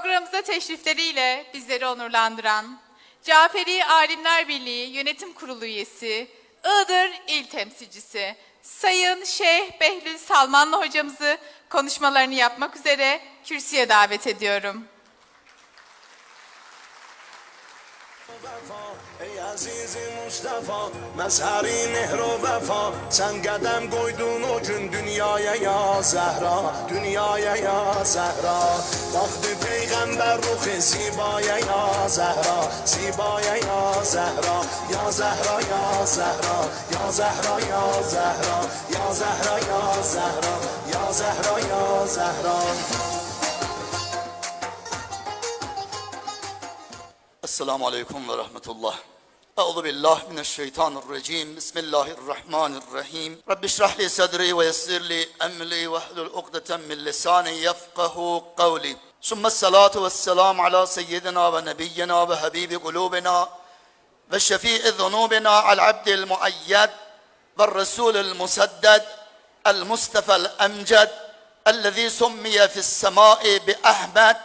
Programımıza teşrifleriyle bizleri onurlandıran Caferi Alimler Birliği Yönetim Kurulu üyesi, Iğdır İl Temsilcisi Sayın Şeyh Behlül Salmanlı hocamızı konuşmalarını yapmak üzere kürsüye davet ediyorum. Aziz Mustafa, mezheri mehr vefa. Sen qədəm qoydun o gün dünyaya ya Zəhra Dünyaya ya Zəhra Baxdı Peyğəmbər ruhi zibaya ya Zəhra Zibaya ya Zəhra Ya Zəhra ya Zəhra Ya Zəhra ya Zəhra Ya Zəhra ya Zəhra Ya Zəhra ya Zəhra Esselamu Aleyküm ve Rahmetullah. أعوذ بالله من الشيطان الرجيم. بسم الله الرحمن الرحيم. رب اشرح لي صدري ويسر لي أمري واحلل عقدة من لساني يفقه قولي. ثم الصلاة والسلام على سيدنا ونبينا وحبيب قلوبنا وشفيع ذنوبنا العبد المؤيد والرسول المسدد المصطفى الأمجد الذي سمي في السماء بأحمد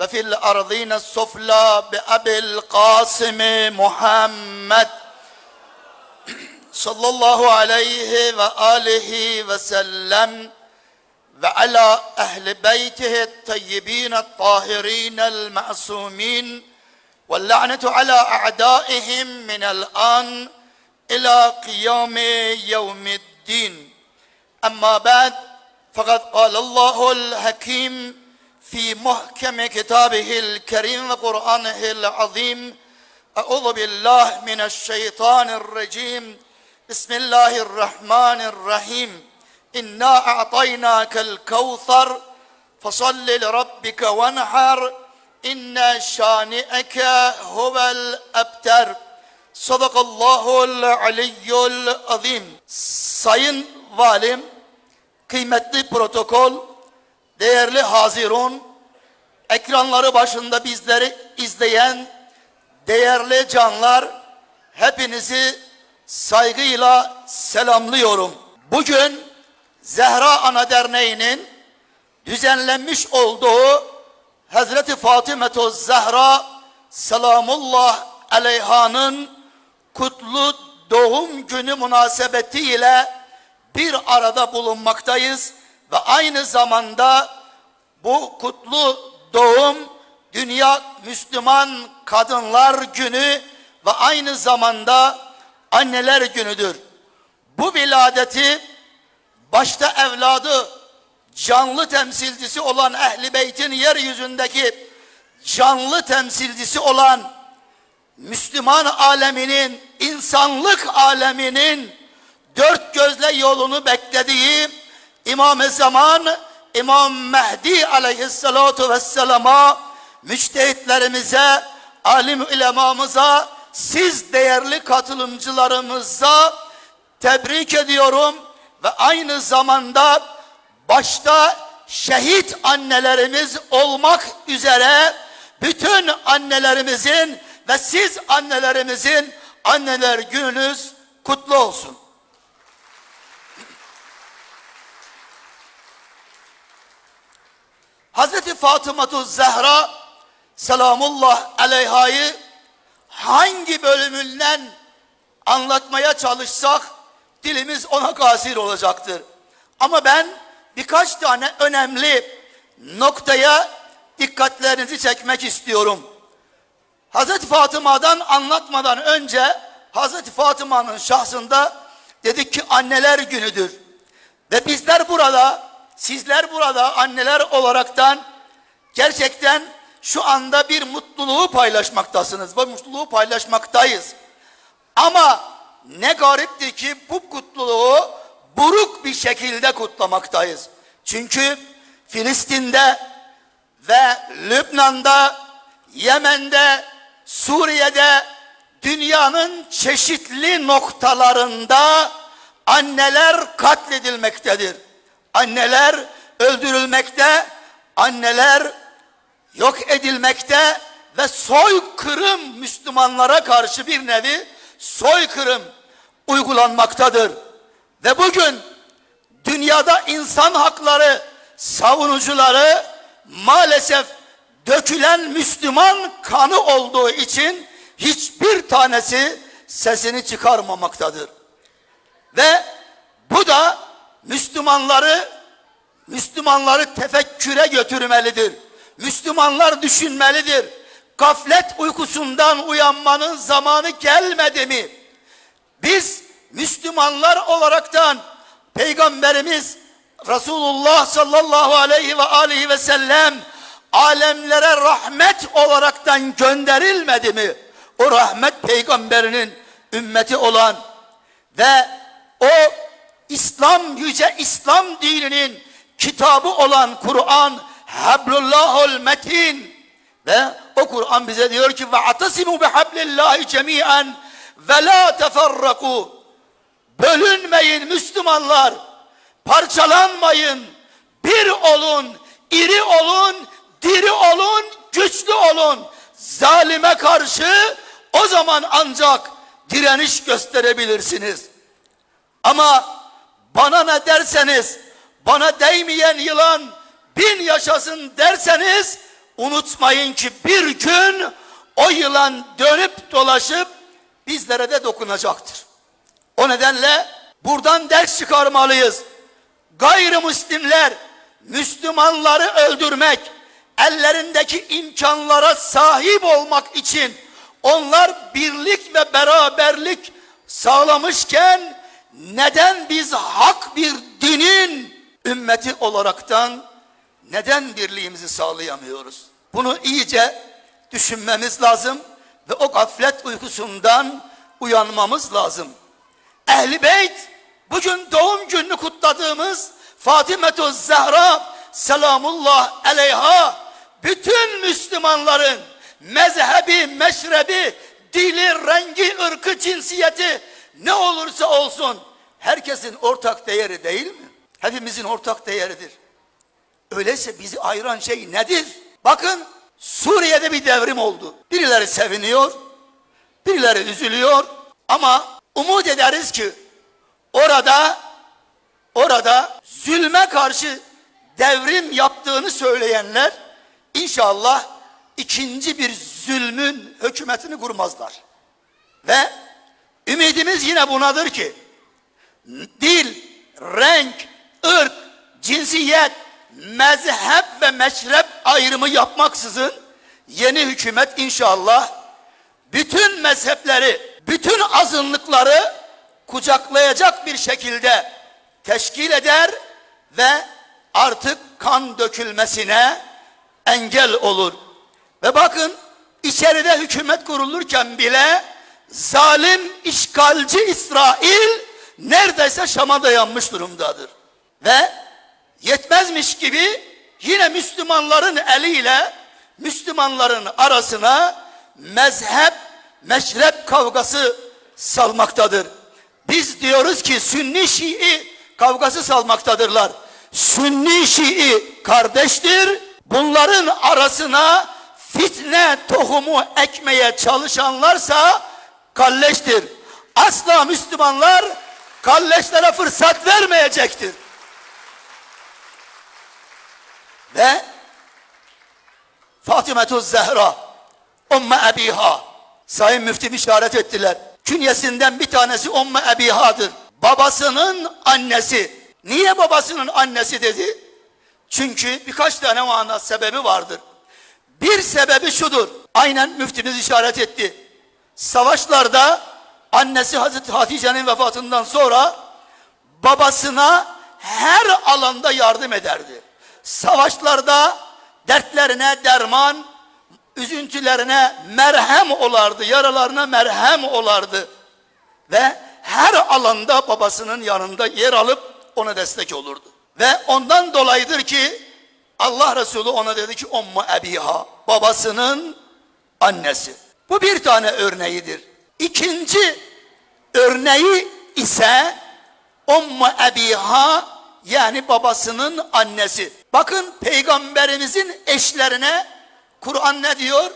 وفي الأرضين السفلى بأبي القاسم محمد صلى الله عليه وآله وسلم وعلى أهل بيته الطيبين الطاهرين المعصومين واللعنة على أعدائهم من الآن إلى قيام يوم الدين. أما بعد فقد قال الله الحكيم في محكم كتابه الكريم وقرآنه العظيم. أعوذ بالله من الشيطان الرجيم. بسم الله الرحمن الرحيم. إنا أعطيناك الكوثر فصل لربك وانحر. إن شانئك هو الأبتر. صدق الله العلي العظيم. Sayın Valim, kıymetli protokol, değerli Hazirun, ekranları başında bizleri izleyen değerli canlar, hepinizi saygıyla selamlıyorum. Bugün Zehra Ana Derneği'nin düzenlenmiş olduğu Hazreti Fatıma Zehra selamullah aleyhanın kutlu doğum günü münasebetiyle bir arada bulunmaktayız ve aynı zamanda bu kutlu doğum Dünya Müslüman Kadınlar Günü ve aynı zamanda Anneler Günüdür. Bu viladeti başta evladı canlı temsilcisi olan Ehli Beyt'in yeryüzündeki canlı temsilcisi olan Müslüman aleminin, insanlık aleminin dört gözle yolunu beklediği İmam-ı Zaman, İmam Mehdi aleyhissalatu vesselama, müçtehitlerimize, alim ulemamıza, siz değerli katılımcılarımıza tebrik ediyorum ve aynı zamanda başta şehit annelerimiz olmak üzere bütün annelerimizin ve siz annelerimizin anneler gününüz kutlu olsun. Hazreti Fatıma Zehra selamullah aleyhayı hangi bölümünden anlatmaya çalışsak dilimiz ona kasir olacaktır. Ama ben birkaç tane önemli noktaya dikkatlerinizi çekmek istiyorum. Hazreti Fatıma'dan anlatmadan önce Hazreti Fatıma'nın şahsında dedik ki anneler günüdür. Ve bizler burada, sizler burada anneler olaraktan gerçekten şu anda bir mutluluğu paylaşmaktasınız. Bu mutluluğu paylaşmaktayız. Ama ne garipti ki bu mutluluğu buruk bir şekilde kutlamaktayız. Çünkü Filistin'de ve Lübnan'da, Yemen'de, Suriye'de, dünyanın çeşitli noktalarında anneler katledilmektedir. Anneler öldürülmekte, anneler yok edilmekte ve soykırım Müslümanlara karşı bir nevi soykırım uygulanmaktadır. Ve bugün dünyada insan hakları savunucuları maalesef dökülen Müslüman kanı olduğu için hiçbir tanesi sesini çıkarmamaktadır. Ve bu da Müslümanları Müslümanları tefekküre götürmelidir. Müslümanlar düşünmelidir. Gaflet uykusundan uyanmanın zamanı gelmedi mi? Biz Müslümanlar olaraktan Peygamberimiz Resulullah sallallahu aleyhi ve aleyhi ve sellem alemlere rahmet olaraktan gönderilmedi mi? O rahmet peygamberinin ümmeti olan ve o İslam yüce İslam dininin kitabı olan Kur'an Hablullahul Metin. Ve o Kur'an bize diyor ki ve atasimu bihablillahi cemiyen ve la teferraku. Bölünmeyin Müslümanlar parçalanmayın. Bir olun iri olun diri olun güçlü olun. Zalime karşı o zaman ancak direniş gösterebilirsiniz. Ama bana ne derseniz, bana değmeyen yılan bin yaşasın derseniz, unutmayın ki bir gün o yılan dönüp dolaşıp bizlere de dokunacaktır. O nedenle buradan ders çıkarmalıyız. Gayrimüslimler Müslümanları öldürmek, ellerindeki imkanlara sahip olmak için onlar birlik ve beraberlik sağlamışken neden biz hak bir dinin ümmeti olaraktan neden birliğimizi sağlayamıyoruz? Bunu iyice düşünmemiz lazım ve o gaflet uykusundan uyanmamız lazım. Ehli Beyt bugün doğum gününü kutladığımız Fatimetü Zehra selamullah aleyha bütün Müslümanların mezhebi, meşrebi, dili, rengi, ırkı, cinsiyeti ne olursa olsun herkesin ortak değeri değil mi? Hepimizin ortak değeridir. Öyleyse bizi ayıran şey nedir? Bakın Suriye'de bir devrim oldu. Birileri seviniyor, birileri üzülüyor ama umut ederiz ki orada orada zulme karşı devrim yaptığını söyleyenler inşallah ikinci bir zulmün hükümetini kurmazlar. Ve ümidimiz yine bunadır ki dil, renk, ırk, cinsiyet, mezhep ve meşrep ayrımı yapmaksızın yeni hükümet inşallah bütün mezhepleri, bütün azınlıkları kucaklayacak bir şekilde teşkil eder ve artık kan dökülmesine engel olur. Ve bakın içeride hükümet kurulurken bile zalim işgalci İsrail neredeyse Şam'a dayanmış durumdadır. Ve yetmezmiş gibi yine Müslümanların eliyle Müslümanların arasına mezhep, meşrep kavgası salmaktadır. Biz diyoruz ki Sünni Şii kavgası salmaktadırlar. Sünni Şii kardeştir. Bunların arasına fitne tohumu ekmeye çalışanlarsa kalleştir. Asla Müslümanlar kalleşlere fırsat vermeyecektir. Ve Fatimetü Zehra Umme Ebiha Sayın Müftim işaret ettiler. Künyesinden bir tanesi Umme Ebiha'dır. Babasının annesi. Niye babasının annesi dedi? Çünkü birkaç tane mana sebebi vardır. Bir sebebi şudur. Aynen müftimiz işaret etti. Savaşlarda annesi Hazreti Hatice'nin vefatından sonra babasına her alanda yardım ederdi. Savaşlarda dertlerine derman, üzüntülerine merhem olardı, yaralarına merhem olardı. Ve her alanda babasının yanında yer alıp ona destek olurdu. Ve ondan dolayıdır ki Allah Resulü ona dedi ki ummu ebiha babasının annesi. Bu bir tane örneğidir. İkinci örneği ise ummu ebiha yani babasının annesi. Bakın peygamberimizin eşlerine Kur'an ne diyor?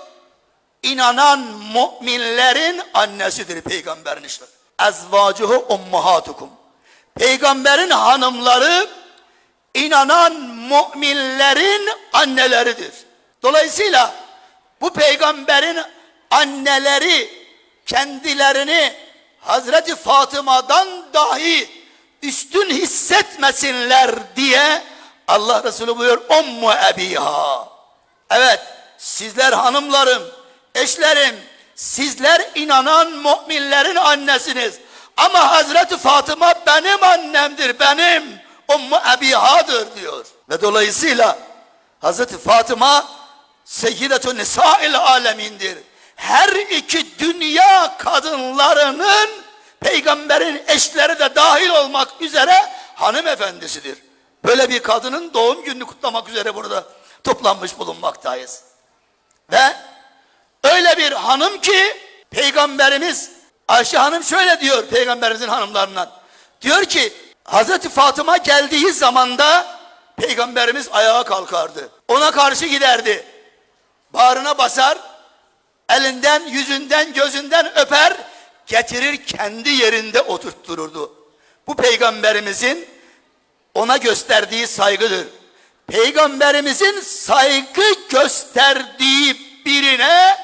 İnanan müminlerin annesidir peygamberin eşleri. Ezvacuhu ummahatukum. Peygamberin hanımları inanan müminlerin anneleridir. Dolayısıyla bu peygamberin anneleri kendilerini Hazreti Fatıma'dan dahi üstün hissetmesinler diye Allah Resulü buyuruyor Ummu Ebiha. Evet sizler hanımlarım, eşlerim, sizler inanan müminlerin annesiniz. Ama Hazreti Fatıma benim annemdir, benim. Ummu Ebiha'dır diyor. Ve dolayısıyla Hazreti Fatıma Seyyidetü Nisa'il alemindir. Her iki dünya kadınlarının peygamberin eşleri de dahil olmak üzere hanımefendisidir. Böyle bir kadının doğum gününü kutlamak üzere burada toplanmış bulunmaktayız. Ve öyle bir hanım ki peygamberimiz Ayşe hanım şöyle diyor peygamberimizin hanımlarından. Diyor ki Hazreti Fatıma geldiği zamanda peygamberimiz ayağa kalkardı. Ona karşı giderdi. Bağrına basar, elinden, yüzünden, gözünden öper, getirir kendi yerinde oturttururdu. Bu peygamberimizin ona gösterdiği saygıdır. Peygamberimizin saygı gösterdiği birine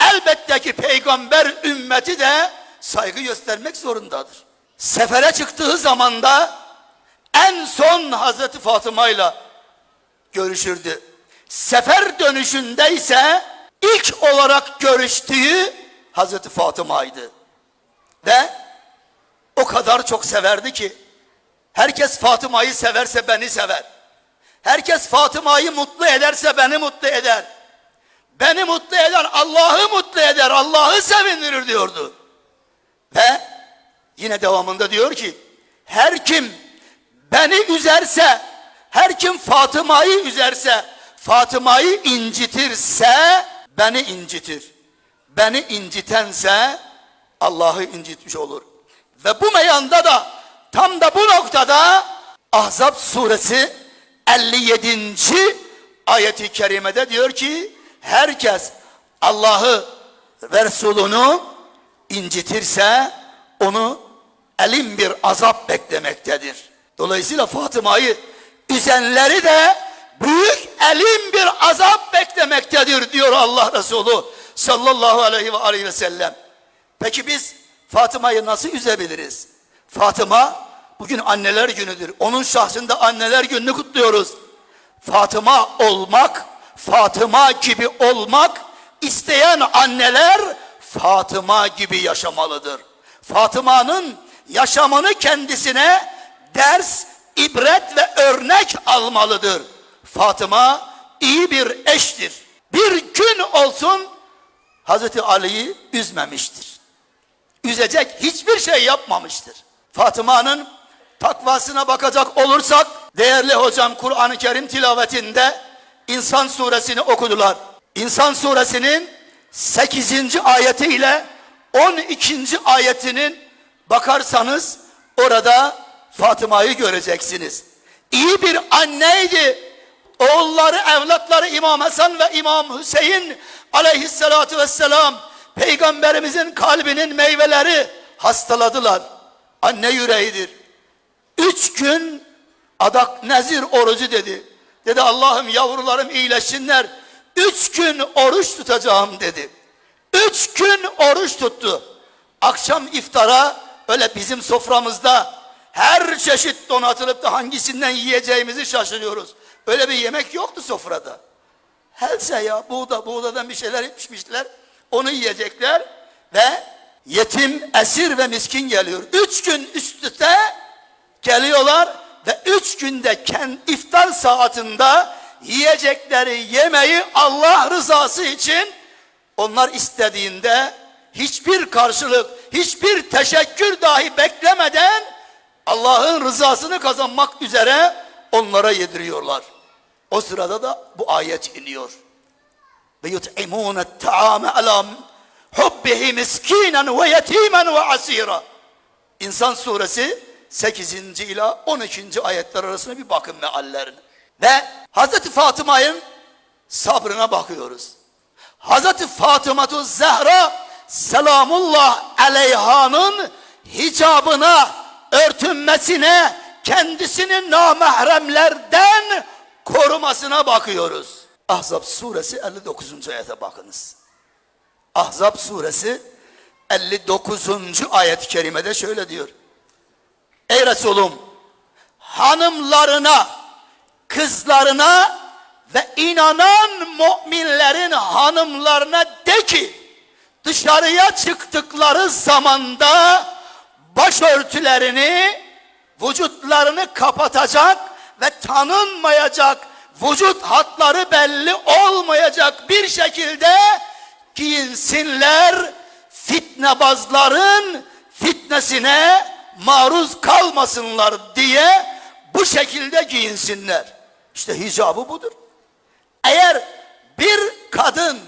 elbette ki peygamber ümmeti de saygı göstermek zorundadır. Sefere çıktığı zamanda en son Hazreti Fatıma ile görüşürdü. Sefer dönüşünde ise ilk olarak görüştüğü Hazreti Fatıma'ydı. Ve o kadar çok severdi ki herkes Fatıma'yı severse beni sever. Herkes Fatıma'yı mutlu ederse beni mutlu eder. Beni mutlu eden Allah'ı mutlu eder, Allah'ı sevindirir diyordu. Ve yine devamında diyor ki her kim beni üzerse, her kim Fatıma'yı üzerse, Fatıma'yı incitirse beni incitir. Beni incitense Allah'ı incitmiş olur. Ve bu meyanda da tam da bu noktada Ahzab suresi 57. ayeti kerimede diyor ki herkes Allah'ı ve Resulünü incitirse onu elim bir azap beklemektedir. Dolayısıyla Fatıma'yı üzenleri de büyük elim bir azap beklemektedir diyor Allah Resulü sallallahu aleyhi ve aleyhi ve sellem. Peki biz Fatıma'yı nasıl üzebiliriz? Fatıma bugün anneler günüdür. Onun şahsında anneler gününü kutluyoruz. Fatıma olmak, Fatıma gibi olmak isteyen anneler Fatıma gibi yaşamalıdır. Fatıma'nın yaşamını kendisine ders, ibret ve örnek almalıdır. Fatıma iyi bir eştir. Bir gün olsun Hazreti Ali'yi üzmemiştir. Üzecek hiçbir şey yapmamıştır. Fatıma'nın takvasına bakacak olursak değerli hocam Kur'an-ı Kerim tilavetinde İnsan suresini okudular. İnsan suresinin 8. ayeti ile 12. ayetinin bakarsanız orada Fatıma'yı göreceksiniz. İyi bir anneydi. Oğulları, evlatları İmam Hasan ve İmam Hüseyin aleyhissalatu vesselam peygamberimizin kalbinin meyveleri hastaladılar. Anne yüreğidir. Üç gün adak nezir orucu dedi. Dedi Allah'ım yavrularım iyileşsinler. Üç gün oruç tutacağım dedi. Üç gün oruç tuttu. Akşam iftara öyle bizim soframızda her çeşit donatılıp da hangisinden yiyeceğimizi şaşırıyoruz. Öyle bir yemek yoktu sofrada. Helse ya buğda buğdadan bir şeyler yetişmişler. Onu yiyecekler ve yetim, esir ve miskin geliyor. Üç gün üst üste geliyorlar ve üç günde kendi iftar saatinde yiyecekleri yemeği Allah rızası için onlar istediğinde hiçbir karşılık, hiçbir teşekkür dahi beklemeden Allah'ın rızasını kazanmak üzere onlara yediriyorlar. O sırada da bu ayet iniyor. Ve yut'imûne ta'ame ala hubbihi miskinen ve yetimen ve asira. İnsan suresi 8. ila 12. ayetler arasında bir bakın meallerine. Ve Hazreti Fatıma'nın sabrına bakıyoruz. Hazreti Fatıma Zehra selamullah aleyhanın hicabına, örtünmesine, kendisini namahremlerden korumasına bakıyoruz. Ahzab suresi 59. ayete bakınız. Ahzab suresi 59. ayet-i kerimede şöyle diyor. Ey Resulüm hanımlarına, kızlarına ve inanan müminlerin hanımlarına de ki dışarıya çıktıkları zamanda başörtülerini vücutlarını kapatacak ve tanınmayacak vücut hatları belli olmayacak bir şekilde giyinsinler fitnebazların fitnesine maruz kalmasınlar diye bu şekilde giyinsinler. İşte hicabı budur. Eğer bir kadın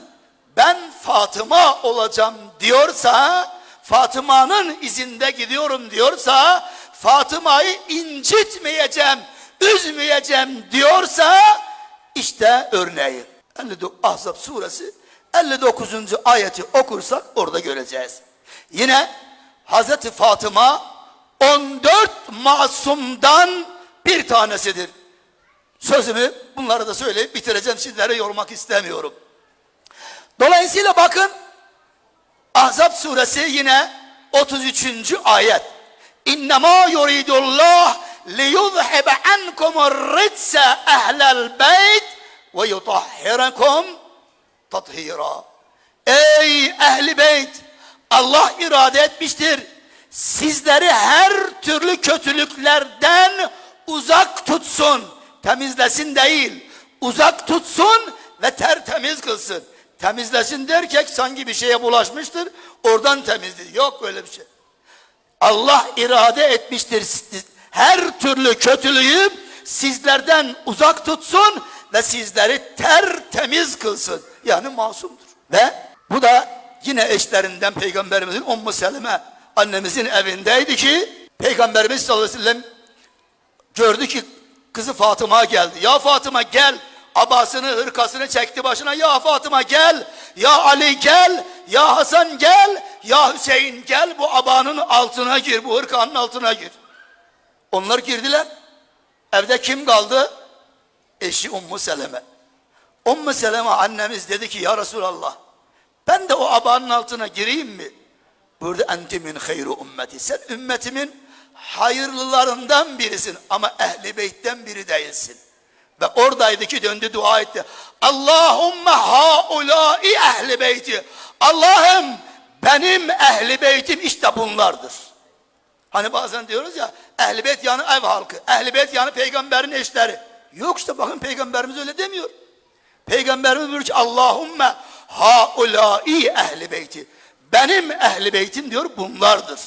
ben Fatıma olacağım diyorsa, Fatıma'nın izinde gidiyorum diyorsa, Fatıma'yı incitmeyeceğim, üzmeyeceğim diyorsa, işte örneği. 59 Ahzab suresi 59. ayeti okursak orada göreceğiz. Yine Hazreti Fatıma 14 masumdan bir tanesidir. Sözümü bunları da söyleyip bitireceğim. Sizlere yormak istemiyorum. Dolayısıyla bakın Ahzab suresi yine 33. ayet. İnnemâ yuridullah ankumur ritse ehlel beyt ve yutahhirakum tathira. Ey ehli beyt Allah irade etmiştir. Sizleri her türlü kötülüklerden uzak tutsun. Temizlesin değil. Uzak tutsun ve tertemiz kılsın. Temizlesin derken sanki bir şeye bulaşmıştır. Oradan temizliyor. Yok öyle bir şey. Allah irade etmiştir. Her türlü kötülüğü sizlerden uzak tutsun ve sizleri tertemiz kılsın. Yani masumdur. Ve bu da yine eşlerinden Peygamberimizin Ummu Seleme annemizin evindeydi ki Peygamberimiz sallallahu aleyhi ve sellem gördü ki kızı Fatıma geldi. Ya Fatıma gel. Abasını, hırkasını çekti başına. Ya Fatıma gel. Ya Ali gel. Ya Hasan gel. Ya Hüseyin gel. Bu abanın altına gir. Bu hırkanın altına gir. Onlar girdiler. Evde kim kaldı? Eşi Ummu Seleme. Ummu Seleme annemiz dedi ki ya Resulallah ben de o abanın altına gireyim mi? Burada enti min hayru ümmeti. Sen ümmetimin hayırlılarından birisin ama ehli beytten biri değilsin. Ve oradaydı ki döndü dua etti. Allahümme haulâi ehli beyti. Allah'ım benim ehli beytim işte bunlardır. Hani bazen diyoruz ya ehli beyt yani ev halkı. Ehli beyt yani peygamberin eşleri. Yok işte bakın peygamberimiz öyle demiyor. Peygamberimiz diyor ki Allahümme haulâi ehli beyti. Benim ehli beytim diyor bunlardır.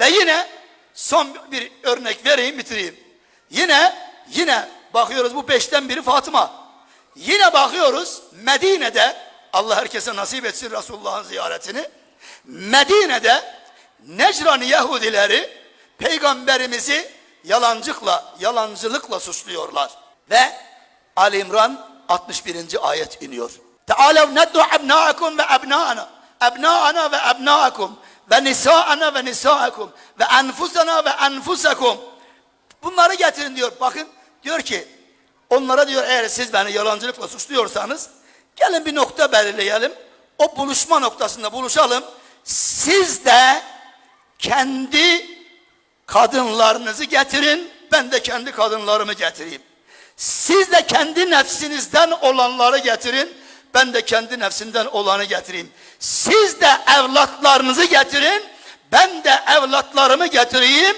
Ve yine son bir örnek vereyim bitireyim. Yine yine bakıyoruz bu beşten biri Fatıma. Yine bakıyoruz Medine'de Allah herkese nasip etsin Resulullah'ın ziyaretini. Medine'de Necran Yahudileri peygamberimizi yalancılıkla yalancılıkla suçluyorlar. Ve Ali İmran 61. ayet iniyor. Tealev neddu ebnâekum ve ebnâena. Ebnâena ve ebnâekum ve nisâena ve nisâekum ve enfusena ve enfusekum. Bunları getirin diyor. Bakın diyor ki onlara diyor eğer siz beni yalancılıkla suçluyorsanız gelin bir nokta belirleyelim. O buluşma noktasında buluşalım. Siz de kendi kadınlarınızı getirin. Ben de kendi kadınlarımı getireyim. Siz de kendi nefsinizden olanları getirin. Ben de kendi nefsimden olanı getireyim. Siz de evlatlarınızı getirin. Ben de evlatlarımı getireyim.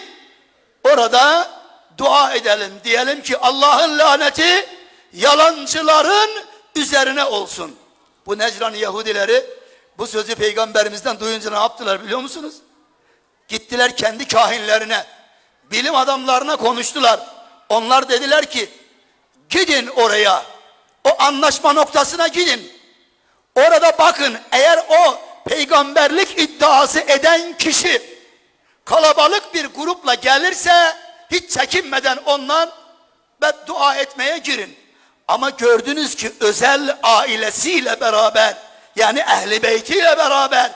Orada dua edelim. Diyelim ki Allah'ın laneti yalancıların üzerine olsun. Bu Necran Yahudileri bu sözü peygamberimizden duyunca ne yaptılar biliyor musunuz? Gittiler kendi kahinlerine, bilim adamlarına konuştular. Onlar dediler ki gidin oraya, o anlaşma noktasına gidin. Orada bakın eğer o peygamberlik iddiası eden kişi kalabalık bir grupla gelirse hiç çekinmeden ondan dua etmeye girin. Ama gördünüz ki özel ailesiyle beraber yani ehli beytiyle beraber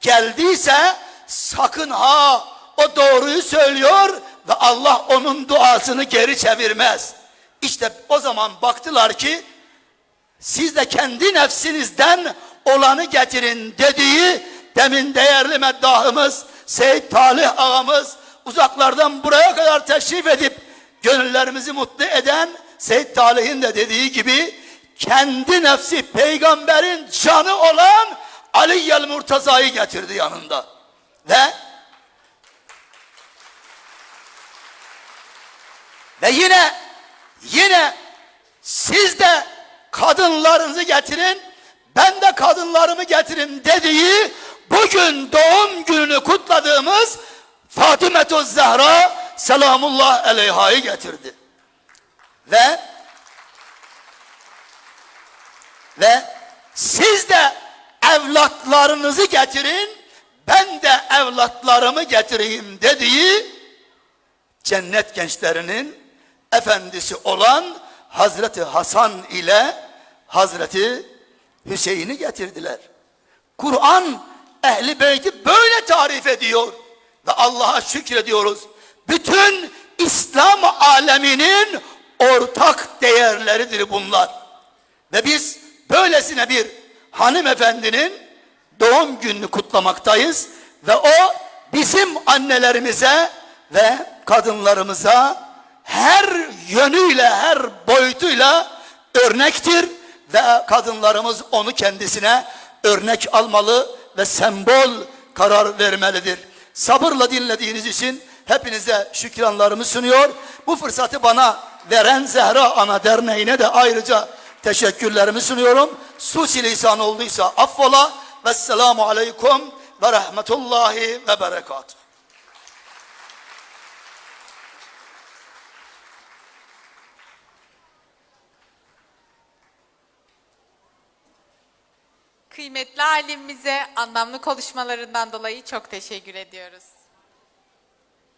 geldiyse sakın ha o doğruyu söylüyor ve Allah onun duasını geri çevirmez. İşte o zaman baktılar ki siz de kendi nefsinizden olanı getirin dediği demin değerli meddahımız Seyit Talih ağamız uzaklardan buraya kadar teşrif edip gönüllerimizi mutlu eden Seyit Talih'in de dediği gibi kendi nefsi peygamberin canı olan Ali Yel Murtaza'yı getirdi yanında. Ve ve yine yine siz de kadınlarınızı getirin ben de kadınlarımı getirin dediği bugün doğum gününü kutladığımız Fatımetü Zehra selamullah aleyha'yı getirdi. Ve ve siz de evlatlarınızı getirin ben de evlatlarımı getireyim dediği cennet gençlerinin efendisi olan Hazreti Hasan ile Hazreti Hüseyin'i getirdiler. Kur'an ehli beyti böyle tarif ediyor ve Allah'a şükrediyoruz. Bütün İslam aleminin ortak değerleridir bunlar. Ve biz böylesine bir hanımefendinin doğum gününü kutlamaktayız ve o bizim annelerimize ve kadınlarımıza her yönüyle, her boyutuyla örnektir ve kadınlarımız onu kendisine örnek almalı ve sembol karar vermelidir. Sabırla dinlediğiniz için hepinize şükranlarımı sunuyor. Bu fırsatı bana veren Zehra Ana Derneği'ne de ayrıca teşekkürlerimi sunuyorum. Susi lisan olduysa affola. Vesselamu aleyküm ve rahmetullahi ve berekatuhu. Kıymetli alimimize anlamlı konuşmalarından dolayı çok teşekkür ediyoruz.